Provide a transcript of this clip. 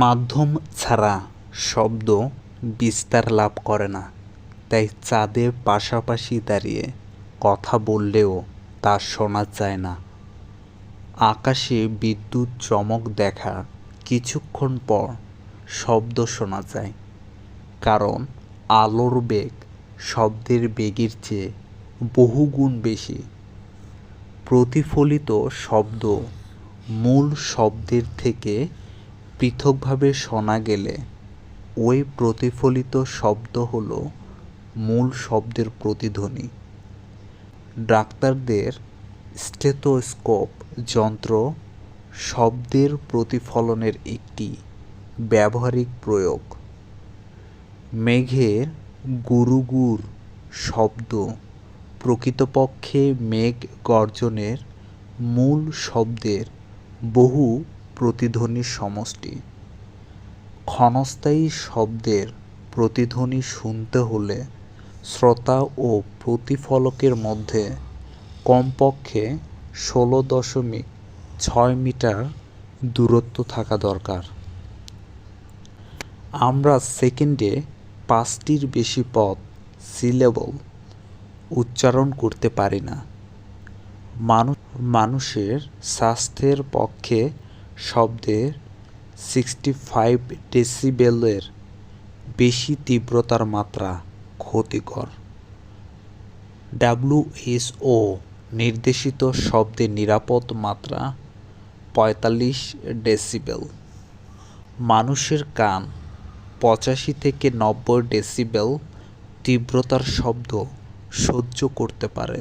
মাধ্যম ছাড়া শব্দ বিস্তার লাভ করে না। তাই চাঁদের পাশাপাশি দাঁড়িয়ে কথা বললেও তা শোনা যায় না। আকাশে বিদ্যুৎ চমক দেখা কিছুক্ষণ পর শব্দ শোনা যায়। কারণ আলোর বেগ শব্দের বেগের চেয়ে বহুগুণ বেশি। প্রতিফলিত শব্দ মূল শব্দের থেকে পৃথকভাবে শোনা গেলে, ওই প্রতিফলিত শব্দ হলো মূল শব্দের প্রতিধ্বনি। ডাক্তারদের স্টেথোস্কোপ যন্ত্র শব্দের প্রতিফলনের একটি ব্যবহারিক প্রয়োগ। মেঘের গুরুগুর শব্দ প্রকৃতপক্ষে মেঘ গর্জনের মূল শব্দের বহু প্রতিধ্বনির সমষ্টি। ক্ষণস্থায়ী শব্দের প্রতিধ্বনি শুনতে হলে শ্রোতা ও প্রতিফলকের মধ্যে কমপক্ষে ষোলো দশমিক ছয় মিটার দূরত্ব থাকা দরকার। আমরা সেকেন্ডে পাঁচটির বেশি পদ সিলেবল উচ্চারণ করতে পারি না। মানুষ মানুষের স্বাস্থ্যের পক্ষে শব্দের সিক্সটি ফাইভ ডেসিবেলের বেশি তীব্রতার মাত্রা ক্ষতিকর। ডাব্লিউএসও নির্দেশিত শব্দের নিরাপদ মাত্রা পঁয়তাল্লিশ ডেসিবেল মানুষের কান পঁচাশি থেকে নব্বই ডেসিবেল তীব্রতার শব্দ সহ্য করতে পারে।